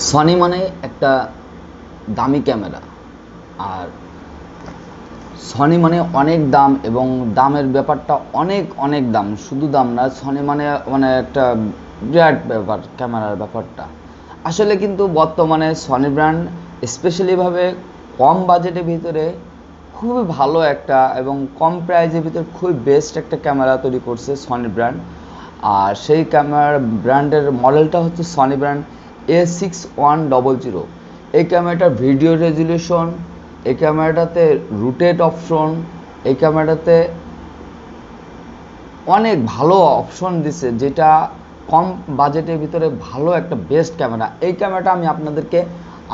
Sony মানে একটা দামি ক্যামেরা। আর সনি মানে অনেক দাম এবং দামের ব্যাপারটা অনেক অনেক দাম। শুধু দাম না সনি মানে মানে একটা বিরাট ব্যাপার, ক্যামেরার ব্যাপারটা। আসলে কিন্তু বর্তমানে সনি ব্র্যান্ড স্পেশালিভাবে কম বাজেটের ভিতরে খুবই ভালো একটা এবং কম প্রাইজের ভিতরে খুবই বেস্ট একটা ক্যামেরা তৈরি করছে সনি ব্র্যান্ড আর সেই ক্যামেরার ব্র্যান্ডের মডেলটা হচ্ছে Sony brand A six one double zero এই ক্যামেরাটার ভিডিও রেজুলেশন এই ক্যামেরাটাতে রুটেট অপশন এই ক্যামেরাটাতে অনেক ভালো অপশন দিছে, যেটা কম বাজেটের ভিতরে ভালো একটা বেস্ট ক্যামেরা এই ক্যামেরাটা আমি আপনাদেরকে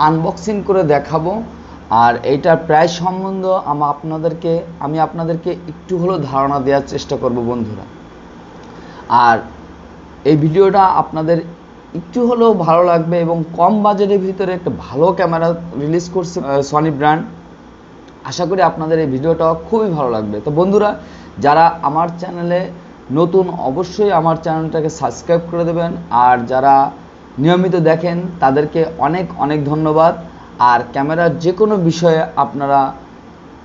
আনবক্সিং করে দেখাবো, আর এইটার প্রাইস সম্বন্ধে আমি, আপনাদেরকে আমি আপনাদেরকে একটু হলেও ধারণা দেওয়ার চেষ্টা করব বন্ধুরা। আর এই ভিডিওটা আপনাদের একটু হলেও ভালো লাগবে এবং কম বাজেটের ভিতরে একটা ভালো ক্যামেরা রিলিজ করছে সনি ব্র্যান্ড আশা করি আপনাদের এই ভিডিওটা খুবই ভালো লাগবে। তো বন্ধুরা, যারা আমার চ্যানেলে নতুন, অবশ্যই আমার চ্যানেলটাকে সাবস্ক্রাইব করে দেবেন। আর যারা নিয়মিত দেখেন, তাদেরকে অনেক অনেক ধন্যবাদ। আর ক্যামেরার যে কোনো বিষয়ে আপনারা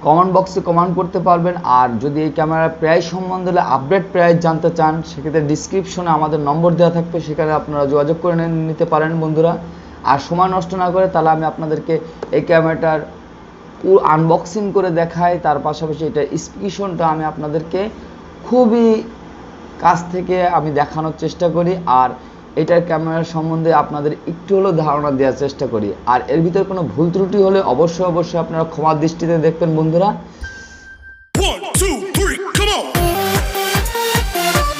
কমেন্ট বক্সে কমেন্ট করতে পারবেন। আর যদি এই ক্যামেরার প্রাইস সম্বন্ধে আপডেট প্রাইস জানতে চান, সেক্ষেত্রে ডিসক্রিপশনে আমাদের নম্বর দেওয়া থাকবে। সেখানে আপনারা যোগাযোগ করে নিতে পারেন বন্ধুরা। আর সময় নষ্ট না করে তাহলে আমি আপনাদেরকে এই ক্যামেরাটার আনবক্সিং করে দেখাই। তার পাশাপাশি এটা স্পিকেশনটা আমি আপনাদেরকে খুবই কাছ থেকে আমি দেখানোর চেষ্টা করি। আর এটার ক্যামেরার সম্বন্ধে আপনাদের একটু হলেও ধারণা দেওয়ার চেষ্টা করি। আর এর ভিতরে কোনো ভুল ত্রুটি হলে অবশ্যই অবশ্যই আপনারা ক্ষমার দৃষ্টিতে দেখবেন বন্ধুরা!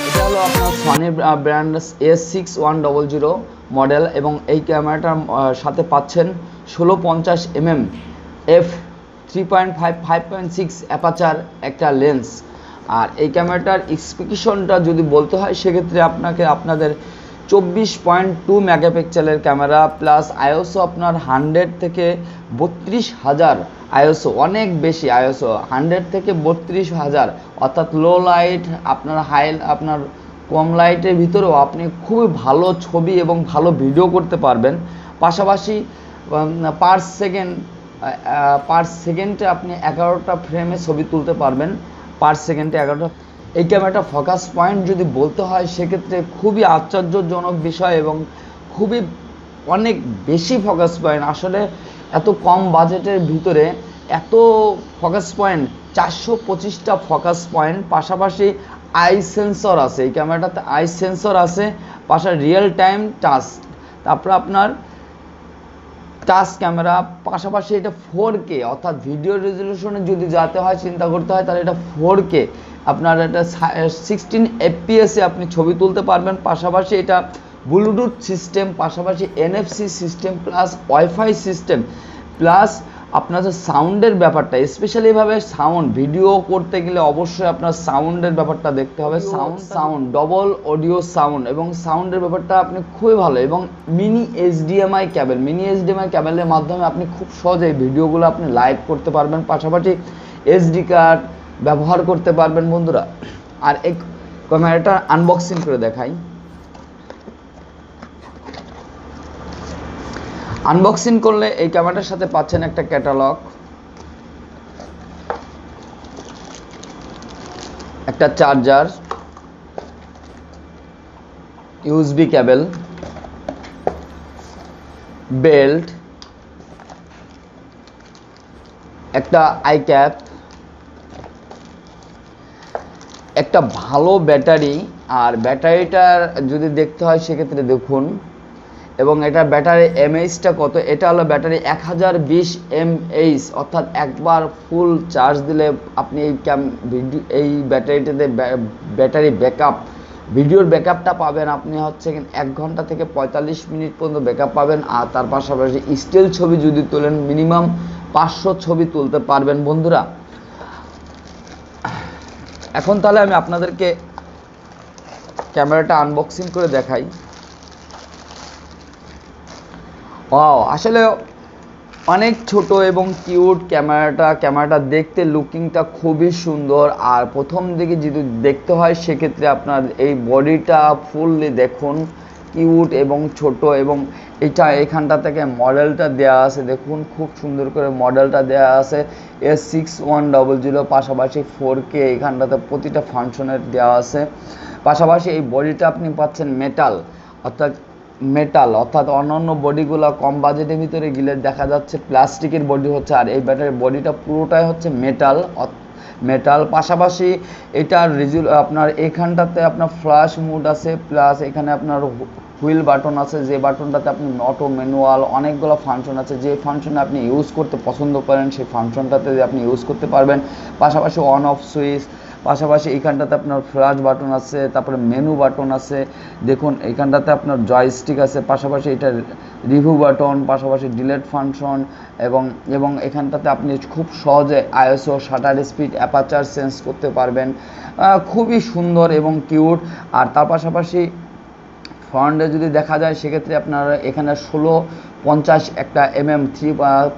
এটা হলো আপনার Sony brand S six one double zero model এবং এই ক্যামেরাটার সাথে পাচ্ছেন ষোলো পঞ্চাশ MM F three point five five point six aperture একটা লেন্স আর এই ক্যামেরাটার এক্সপিকেশনটা যদি বলতে হয় সেক্ষেত্রে আপনাকে আপনাদের চব্বিশ পয়েন্ট টু মেগাপিক্সেলের ক্যামেরা, প্লাস আইওসও আপনার হান্ড্রেড থেকে বত্রিশ হাজার আইওসও অনেক বেশি আইওসও হান্ড্রেড থেকে বত্রিশ হাজার। অর্থাৎ লো লাইট আপনার হাই আপনার কম লাইটের ভিতরেও আপনি খুবই ভালো ছবি এবং ভালো ভিডিও করতে পারবেন। পাশাপাশি পার সেকেন্ড পার সেকেন্ডে আপনি এগারোটা ফ্রেমে ছবি তুলতে পারবেন। পার সেকেন্ডে এগারোটা এই ক্যামেরাটা ফোকাস পয়েন্ট যদি বলতে হয়, সেক্ষেত্রে খুবই আশ্চর্যজনক বিষয় এবং খুবই অনেক বেশি ফোকাস পয়েন্ট আসলে এত কম বাজেটের ভিতরে এত ফোকাস পয়েন্ট চারশো পঁচিশটা ফোকাস পয়েন্ট পাশাপাশি আই সেন্সর আছে। এই ক্যামেরাটাতে আই সেন্সর আছে, পাশা রিয়েল টাইম টাচ তারপরে আপনার টাচ ক্যামেরা পাশাপাশি এটা ফোর কে অর্থাৎ ভিডিও রেজলিউশনে যদি যাতে হয়, চিন্তা করতে হয়, তাহলে এটা ফোর কে আপনার এটা সিক্সটিন এফপিএসে আপনি ছবি তুলতে পারবেন। পাশাপাশি এটা ব্লুটুথ সিস্টেম পাশাপাশি NFC system plus wifi system plus আপনার সাউন্ডের ব্যাপারটা স্পেশালিভাবে সাউন্ড ভিডিও করতে গেলে অবশ্যই আপনার সাউন্ডের ব্যাপারটা দেখতে হবে। Sound sound double audio sound এবং সাউন্ডের ব্যাপারটা আপনি খুবই ভালো এবং mini HDMI cable mini HDMI ক্যাবেলের মাধ্যমে আপনি খুব সহজেই ভিডিওগুলো আপনি লাইভ করতে পারবেন। পাশাপাশি এসডি কার্ড ব্যবহার করতে পারবেন বন্ধুরা। আর এক ক্যামেরাটা আনবক্সিং করে দেখাই। আনবক্সিং করলে এই ক্যামেরাটার সাথে পাচ্ছেন একটা ক্যাটালগ একটা চার্জার ইউএসবি কেবল বেল্ট একটা আই ক্যাপ একটা ভালো ব্যাটারি, আর ব্যাটারিটার যদি দেখতে হয় সেক্ষেত্রে দেখুন, এবং এটা ব্যাটারি এমএইচটা কত? এটা হলো ব্যাটারি এক হাজার বিশ এমএইচ অর্থাৎ একবার ফুল চার্জ দিলে আপনি এই ক্যাম ভিডিও এই ব্যাটারিটাতে ব্যাটারি ব্যাকআপ ভিডিওর ব্যাকআপটা পাবেন আপনি হচ্ছে এক ঘণ্টা থেকে পঁয়তাল্লিশ মিনিট পর্যন্ত ব্যাকআপ পাবেন, আর তার পাশাপাশি স্টিল ছবি যদি তোলেন মিনিমাম পাঁচশো ছবি তুলতে পারবেন বন্ধুরা। এখন তাহলে আমি আপনাদেরকে ক্যামেরাটা আনবক্সিং করে দেখাই। ও আসলে অনেক ছোট এবং কিউট ক্যামেরাটা ক্যামেরাটা দেখতে লুকিংটা খুবই সুন্দর। আর প্রথম দিকে যদি দেখতে হয়, সেক্ষেত্রে আপনার এই বডিটা ফুললি দেখুন। কিউট এবং ছোট এবং এটা এখানটা থেকে মডেলটা দেওয়া আছে। দেখুন, খুব সুন্দর করে মডেলটা দেওয়া আছে। S six one double zero পাশাপাশি ফোর কে এখানটাতে প্রতিটা ফাংশনের দেওয়া আছে। পাশাপাশি এই বডিটা আপনি পাচ্ছেন মেটাল অর্থাৎ মেটাল অর্থাৎ অন্যান্য বডিগুলো কম বাজেটের ভিতরে গেলে দেখা যাচ্ছে প্লাস্টিকের বডি হচ্ছে, আর এই ব্যাটারির বডিটা পুরোটাই হচ্ছে মেটাল মেটাল পাশাপাশি এটার রিজুল আপনার এখানটাতে আপনার ফ্ল্যাশ মুড আছে প্লাস এখানে আপনার হুইল বাটন আছে, যে বাটনটাতে আপনি অটো, ম্যানুয়াল অনেকগুলো ফাংশন আছে, যে ফাংশনে আপনি ইউজ করতে পছন্দ করেন, সেই ফাংশনটাতে আপনি ইউজ করতে পারবেন। পাশাপাশি অন অফ সুইচ পাশাপাশি এখানটাতে আপনার ফ্ল্যাশ বাটন আছে, তারপরে মেনু বাটন আছে। দেখুন এখানটাতে আপনার জয়স্টিক আছে, পাশাপাশি এটা রিভিউ বাটন পাশাপাশি ডিলেট ফাংশন এবং এবং এখানটাতে আপনি খুব সহজে ISO shutter speed aperture change করতে পারবেন। খুবই সুন্দর এবং কিউট আর তার পাশাপাশি ফ্রন্টে যদি দেখা যায়, সেক্ষেত্রে আপনার এখানে ষোলো পঞ্চাশ একটা M M three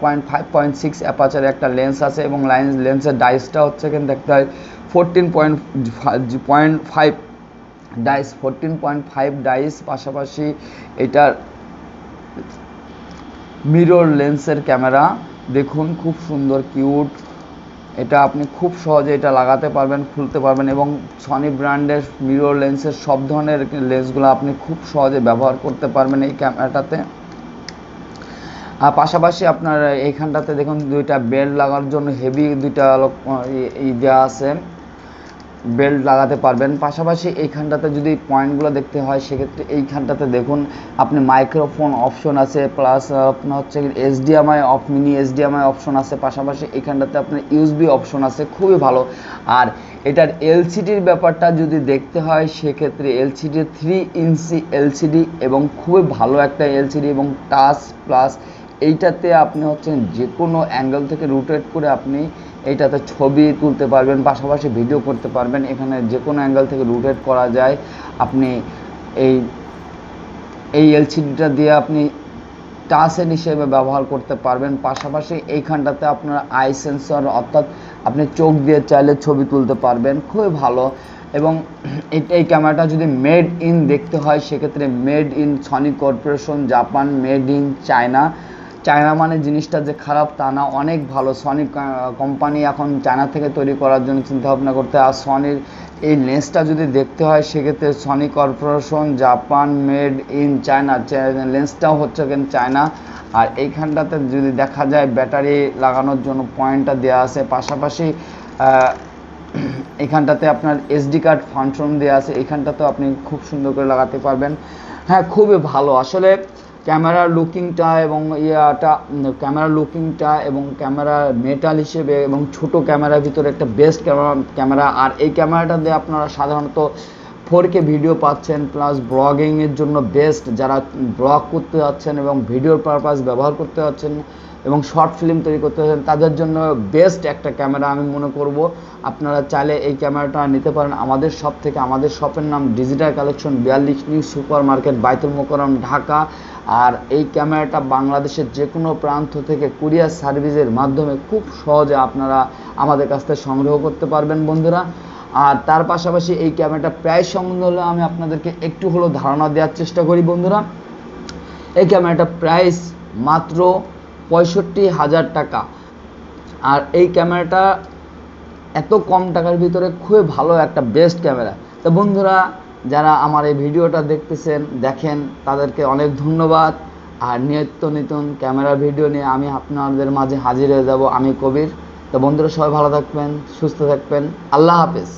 point five point six একটা লেন্স আছে এবং লাইন লেন্সের ডাইসটা হচ্ছে কিন্তু একটা ফোরটিন পয়েন্ট পয়েন্ট ফাইভ ডাইস ফোরটিন পয়েন্ট ফাইভ ডাইস পাশাপাশি এটার মিরর লেন্সের ক্যামেরা দেখুন, খুব সুন্দর কিউট এটা আপনি খুব সহজে এটা লাগাতে পারবেন, খুলতে পারবেন এবং সনি ব্র্যান্ডের মিরর লেন্সের সব ধরনের লেন্সগুলো আপনি খুব সহজে ব্যবহার করতে পারবেন এই ক্যামেরাটাতে আর পাশাপাশি আপনার এইখানটাতে দেখুন দুইটা বেল্ট লাগানোর জন্য হেভি দুইটা ই দেওয়া আছে। বেল্ট লাগাতে পারবেন। পাশাপাশি এইখানটাতে যদি পয়েন্টগুলো দেখতে হয়, সেক্ষেত্রে এইখানটাতে দেখুন, আপনি মাইক্রোফোন অপশন আছে, প্লাস আপনার হচ্ছে HDMI of mini HDMI option আছে। পাশাপাশি এইখানটাতে আপনার ইউএসবি অপশন আছে, খুবই ভালো। আর এটার এলসিডির ব্যাপারটা যদি দেখতে হয়, সেক্ষেত্রে এলসিডি থ্রি ইঞ্চি এলসিডি এবং খুবই ভালো একটা এলসিডি এবং টাচ প্লাস এইটাতে আপনি হচ্ছেন যে কোনো অ্যাঙ্গেল থেকে রোটেট করে আপনি এইটাতে ছবি তুলতে পারবেন, পাশাপাশি ভিডিও করতে পারবেন। এখানে যে কোনো অ্যাঙ্গেল থেকে রোটেট করা যায়। আপনি এই এই এলসিডিটা দিয়ে আপনি টাচের হিসেবে ব্যবহার করতে পারবেন। পাশাপাশি এইখানটাতে আপনার আই সেন্সর অর্থাৎ আপনি চোখ দিয়ে চাইলে ছবি তুলতে পারবেন। খুবই ভালো। এবং এই ক্যামেরাটা যদি মেড ইন দেখতে হয়, সেক্ষেত্রে made in Sony corporation Japan made in China China মানে জিনিসটা যে খারাপ তা না, অনেক ভালো। সনি কোম্পানি এখন চায়না থেকে তৈরি করার জন্য চিন্তা ভাবনা করতে আর সনির এই লেন্সটা যদি দেখতে হয়, সেক্ষেত্রে Sony corporation Japan made in China লেন্সটাও হচ্ছে কিন্তু চায়না আর এইখানটাতে যদি দেখা যায় ব্যাটারি লাগানোর জন্য পয়েন্টটা দেওয়া আছে। পাশাপাশি এখানটাতে আপনার এসডি কার্ড ফাংশন দেওয়া আছে। এখানটাতেও আপনি খুব সুন্দর করে লাগাতে পারবেন। হ্যাঁ খুবই ভালো। আসলে ক্যামেরার লুকিংটা এবং ইয়াটা ক্যামেরা লুকিংটা এবং ক্যামেরা মেটাল হিসেবে এবং ছোট ক্যামেরার ভিতরে একটা বেস্ট ক্যামেরা ক্যামেরা। আর এই ক্যামেরাটা দিয়ে আপনারা সাধারণত ফোর কে ভিডিও পাচ্ছেন প্লাস ব্লগিংয়ের জন্য বেস্ট যারা ব্লগ করতে যাচ্ছেন এবং ভিডিওর পারপাস ব্যবহার করতে যাচ্ছেন এবং শর্ট ফিল্ম তৈরি করতে যাচ্ছেন তাদের জন্য বেস্ট একটা ক্যামেরা আমি মনে করব। আপনারা চাইলে এই ক্যামেরাটা নিতে পারেন। আমাদের শপ থেকে, আমাদের শপের নাম ডিজিটাল কালেকশন বিয়াল্লিশ new super market Baitul Mukarram Dhaka. আর এই ক্যামেরাটা বাংলাদেশের যে কোনো প্রান্ত থেকে কুরিয়ার সার্ভিসের মাধ্যমে খুব সহজে আপনারা আমাদের কাছ থেকে সংগ্রহ করতে পারবেন বন্ধুরা। আর তার পাশাপাশি এই ক্যামেরাটা প্রাইস সম্বন্ধে আমি আপনাদেরকে একটু হলেও ধারণা দেওয়ার চেষ্টা করি বন্ধুরা। এই ক্যামেরাটা প্রাইস মাত্র পঁয়ষট্টি হাজার টাকা। আর এই ক্যামেরাটা এত কম টাকার ভিতরে খুবই ভালো একটা বেস্ট ক্যামেরা। তো বন্ধুরা, যারা আমার এই ভিডিওটা দেখতেছেন, দেখেন, তাদেরকে অনেক ধন্যবাদ। আর নিত্য নতুন ক্যামেরা ভিডিও নিয়ে আমি আপনাদের মাঝে হাজির হয়ে যাব আমি কবির। তো বন্ধুরা, সবাই ভালো থাকবেন, সুস্থ থাকবেন। আল্লাহ হাফেজ।